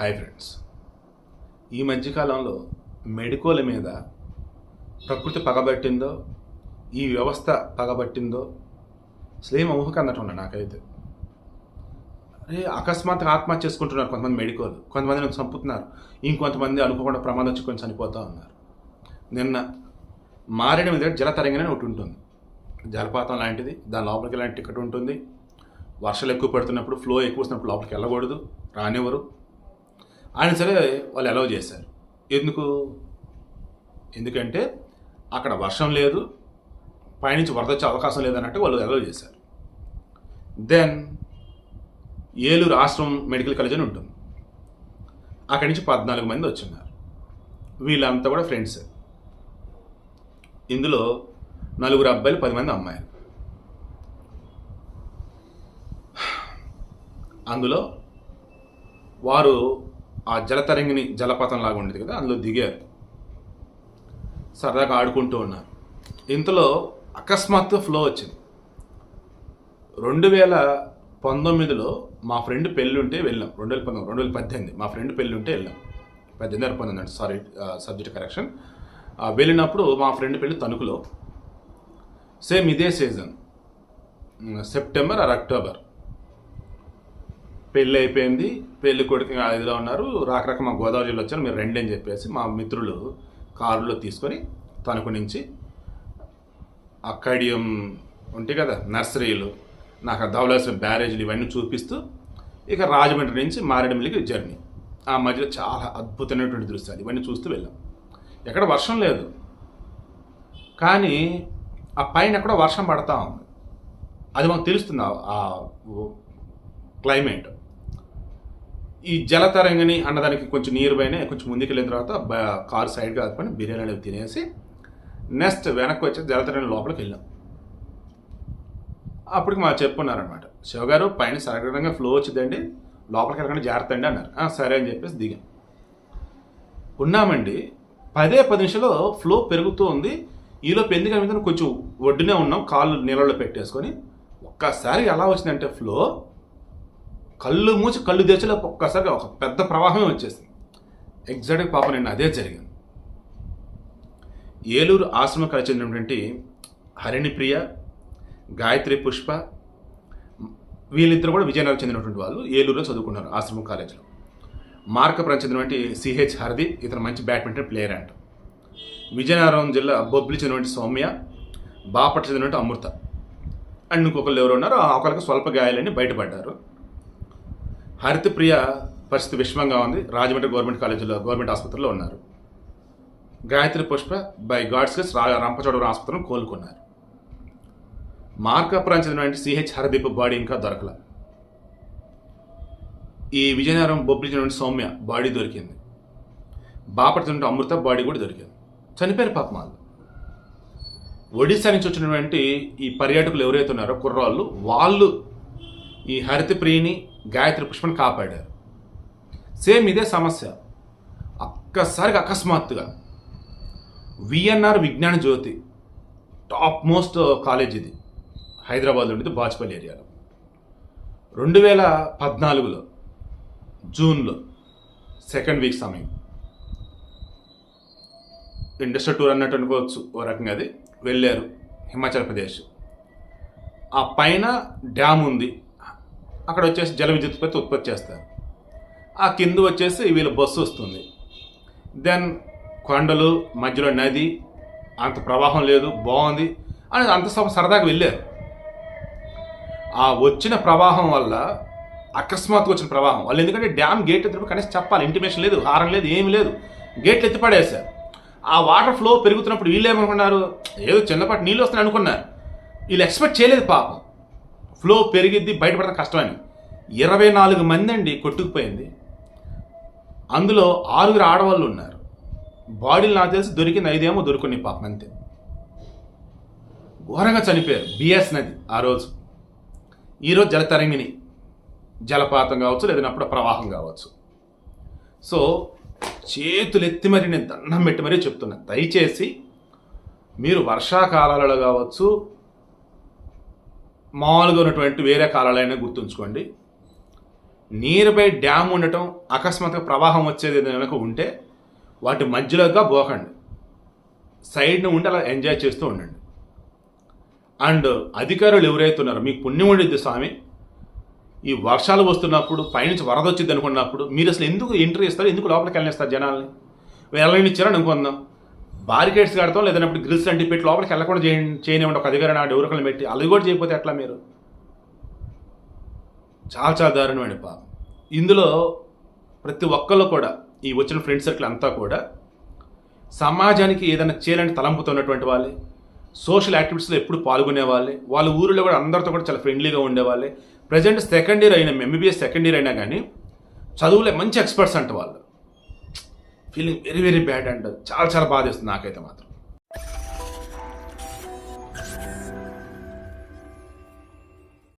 Hi friends ఈ మధ్యకాలంలో మెడికోల మీద ప్రకృతి పగబట్టిందో ఈ వ్యవస్థ పగబట్టిందో స్లేమ్ ఊహక అన్నట్టు ఉన్నా నాకైతే. అరే అకస్మాత్తుగా ఆత్మహత్య చేసుకుంటున్నారు కొంతమంది మెడికోలు. కొంతమంది చంపుతున్నారు. ఇంకొంతమంది అనుకోకుండా ప్రమాదం చిక్కుని చనిపోతూ ఉన్నారు. నిన్న మారేడు మీద జలతరంగిణి తరంగానే ఒకటి ఉంటుంది. జలపాతం లాంటిది దాని లోపలికి ఇలాంటి టికెట్ ఉంటుంది. వర్షాలు ఎక్కువ పడుతున్నప్పుడు ఫ్లో ఎక్కువ వస్తున్నప్పుడు లోపలికి వెళ్ళకూడదు. రానివ్వరు. ఆయన సరే వాళ్ళు అలౌ చేశారు. ఎందుకు? ఎందుకంటే అక్కడ వర్షం లేదు పైనుంచి వరద వచ్చే అవకాశం లేదన్నట్టు వాళ్ళు అలౌ చేశారు. దెన్ ఏలూరు ఆశ్రమం మెడికల్ కాలేజ్ అని ఉంటుంది. అక్కడి నుంచి పద్నాలుగు మంది వచ్చిన్నారు. వీళ్ళంతా కూడా ఫ్రెండ్స్ ఇందులో నలుగురు అబ్బాయిలు పది మంది అమ్మాయిలు. అందులో వారు ఆ జలతరంగిని జలపాతం లాగా ఉండేది కదా అందులో దిగారు సరదాగా ఆడుకుంటూ ఉన్నారు. ఇంతలో అకస్మాత్తు ఫ్లో వచ్చింది. రెండు వేల పంతొమ్మిదిలో మా ఫ్రెండ్ పెళ్ళి ఉంటే వెళ్ళాం. రెండు వేల పంతొమ్మిది రెండు వేల పద్దెనిమిది మా ఫ్రెండ్ పెళ్ళి ఉంటే వెళ్ళాం. పద్దెనిమిది వేల పంతొమ్మిది అంటే సారీ సబ్జెక్ట్ కరెక్షన్. వెళ్ళినప్పుడు మా ఫ్రెండ్ పెళ్ళి తణుకులో. సేమ్ ఇదే సీజన్. September or October. పెళ్ళి అయిపోయింది పెళ్ళి కొడుకు ఇదిలో ఉన్నారు. రాకరక మా గోదావరి జిల్లా వచ్చారు. మీరు రండి అని చెప్పేసి మా మిత్రులు కారులో తీసుకొని తణుకు నుంచి అక్కడియం ఉంటాయి కదా నర్సరీలు నాకు ఆ బ్యారేజ్లు ఇవన్నీ చూపిస్తూ ఇక రాజమండ్రి నుంచి మారేడుమిల్లికి జర్నీ. ఆ మధ్యలో చాలా అద్భుతమైనటువంటి దృశ్యాలు. ఇవన్నీ చూస్తూ వెళ్ళాం. ఎక్కడ వర్షం లేదు. కానీ ఆ పైన ఎక్కడో వర్షం పడతా ఉంది. అది మనకు తెలుస్తుంది ఆ క్లైమేట్. ఈ జలతరంగిణి అన్నదానికి కొంచెం నియర్ బైనే కొంచెం ముందుకు వెళ్ళిన తర్వాత కారు సైడ్గా ఆదుకొని బిర్యానీ అనేవి తినేసి నెక్స్ట్ వెనక్కి వచ్చి జలతరంగిణి లోపలికి వెళ్ళాం. అప్పటికి మా చెప్పున్నారనమాట శివగారు పైన సరళంగా ఫ్లో వచ్చిందండి లోపలికి వెళ్ళకుండా జాగ్రత్త అండి అన్నారు. సరే అని చెప్పేసి దిగాం. ఉన్నామండి. పదే పది నిమిషాలు ఫ్లో పెరుగుతూ ఉంది. ఈలోపు ఎందుకు కొంచెం ఒడ్డునే ఉన్నాం కాళ్ళు నీళ్ళలో పెట్టేసుకొని. ఒక్కసారి ఎలా వచ్చిందంటే ఫ్లో కళ్ళు మూసి కళ్ళు తెచ్చేలో ఒక్కసారి ఒక పెద్ద ప్రవాహమే వచ్చేసింది. ఎగ్జాక్ట్గా పాప నేను అదే జరిగింది. ఏలూరు ఆశ్రమం కలిసి చెందినటువంటి హరిణి ప్రియ గాయత్రి పుష్ప వీళ్ళిద్దరు కూడా విజయనగరం చెందినటువంటి వాళ్ళు ఏలూరులో చదువుకున్నారు ఆశ్రమ కాలేజీలో. మార్కపురం చెందినటువంటి సిహెచ్ హర్ది ఇతను మంచి బ్యాడ్మింటన్ ప్లేయర్ అంట. విజయనగరం జిల్లా బొబ్బిలి చెందినటువంటి సౌమ్య బాపట్ల చెందినటువంటి అమృత. అండ్ ఇంకొకరు ఎవరు ఉన్నారో ఒకరికి స్వల్ప గాయాలని బయటపడ్డారు. హరితప్రియ పరిస్థితి విషమంగా ఉంది. రాజమండ్రి గవర్నమెంట్ కాలేజీలో గవర్నమెంట్ ఆసుపత్రిలో ఉన్నారు. గాయత్రి పుష్ప బై గాడ్స్ రా రంపచోడవరం ఆసుపత్రిని కోలుకున్నారు. మార్కాపురం చెందినటువంటి సిహెచ్ హరదీప్ బాడీ ఇంకా దొరకల. ఈ విజయనగరం బొబ్బిలి చెందిన సౌమ్య బాడీ దొరికింది. బాపటి చెందిన అమృత బాడీ కూడా దొరికింది. చనిపోయిన పాపం వాళ్ళు. ఒడిశా నుంచి వచ్చినటువంటి ఈ పర్యాటకులు ఎవరైతే ఉన్నారో కుర్రాళ్ళు వాళ్ళు ఈ హరితప్రియని గాయత్రి పుష్పని కాపాడారు. సేమ్ ఇదే సమస్య. ఒక్కసారిగా అకస్మాత్తుగా విఎన్ఆర్ విజ్ఞాన జ్యోతి టాప్ మోస్ట్ కాలేజ్ ఇది హైదరాబాద్ ఉండేది బాజ్పల్లి ఏరియాలో. రెండు వేల పద్నాలుగులో జూన్లో సెకండ్ వీక్ సమయం. ఇండస్ట్రియల్ టూర్ అన్నట్టు అనుకోవచ్చు ఓ రకంగా అది. వెళ్ళారు హిమాచల్ ప్రదేశ్. ఆ పైన డ్యామ్ ఉంది. అక్కడ వచ్చేసి జల విద్యుత్ ఉత్పత్తి ఉత్పత్తి చేస్తారు. ఆ కింద వచ్చేసి వీళ్ళ బస్సు వస్తుంది. దెన్ కొండలు మధ్యలో నది అంత ప్రవాహం లేదు బాగుంది అని అంత సరదాగా వెళ్ళారు. ఆ వచ్చిన ప్రవాహం వల్ల అకస్మాత్తుగా వచ్చిన ప్రవాహం వాళ్ళు ఎందుకంటే డ్యామ్ గేట్ ఎత్తినప్పుడు కనీసం చెప్పాలి ఇంటిమేషన్ లేదు హారం లేదు ఏమీ లేదు. గేట్లు ఎత్తిపడేశారు ఆ వాటర్ ఫ్లో పెరుగుతున్నప్పుడు వీళ్ళు ఏమనుకున్నారు? ఏదో చిన్నపాటి నీళ్ళు వస్తున్నాయి అనుకున్నారు. వీళ్ళు ఎక్స్పెక్ట్ చేయలేదు పాపం. ఫ్లో పెరిగిద్ది బయటపడడం కష్టమని. ఇరవై నాలుగు మంది అండి కొట్టుకుపోయింది. అందులో ఆరుగురు ఆడవాళ్ళు ఉన్నారు. బాడీలు నాకు తెలిసి దొరికింది ఐదేమో దొరుకుని పాపం అంతే. ఘోరంగా చనిపోయారు. బిఎస్ నది ఆ రోజు. ఈరోజు జలతరంగిణి. జలపాతం కావచ్చు లేదన్నప్పుడు ప్రవాహం కావచ్చు. సో చేతులు ఎత్తి మరి నేను దండం పెట్టి మరీ చెప్తున్నా. దయచేసి మీరు వర్షాకాలాలలో కావచ్చు మామూలుగా ఉన్నటువంటి వేరే కాలాలైనా గుర్తుంచుకోండి. నీరుపై బై డ్యామ్ ఉండటం అకస్మాత్తుగా ప్రవాహం వచ్చేది కనుక ఉంటే వాటి మధ్యలోగా పోకండి. సైడ్ను ఉండి అలా ఎంజాయ్ చేస్తూ ఉండండి. అండ్ అధికారులు ఎవరైతే ఉన్నారో మీకు పుణ్యం ఉండిద్ది స్వామి ఈ వర్షాలు వస్తున్నప్పుడు పైనుంచి వరద వచ్చింది అనుకున్నప్పుడు మీరు అసలు ఎందుకు ఎంట్రీ ఇస్తారు? ఎందుకు లోపలికి వెళ్ళనిస్తారు జనాల్ని? వెళ్ళనిచ్చారని అనుకుందాం. బారికేడ్స్ కడతాం లేదన్నప్పుడు గ్రిల్స్ అంటే పెట్టి లోపలికి వెళ్ళకుండా చేయ చేయనివ్వండి. ఒక అధికారి నా ఎవరికైనా పెట్టి అది కూడా చేయకపోతే ఎట్లా మీరు? చాలా చాలా దారుణమైన పాపం. ఇందులో ప్రతి ఒక్కళ్ళు కూడా ఈ వచ్చిన ఫ్రెండ్ సర్కిల్ అంతా కూడా సమాజానికి ఏదైనా చేయాలని తలంపుతో ఉన్నటువంటి వాళ్ళే. సోషల్ యాక్టివిటీస్లో ఎప్పుడు పాల్గొనే వాళ్ళే. వాళ్ళ ఊరిలో కూడా అందరితో కూడా చాలా ఫ్రెండ్లీగా ఉండేవాళ్ళే. ప్రజెంట్ సెకండ్ ఇయర్ అయినా ఎంబీబీఎస్ సెకండ్ ఇయర్ అయినా కానీ చదువులే మంచి ఎక్స్పర్ట్స్ అంట వాళ్ళు. Feeling very very bad and చాలా చాలా బాధేస్తుంది నాకైతే మాత్రం.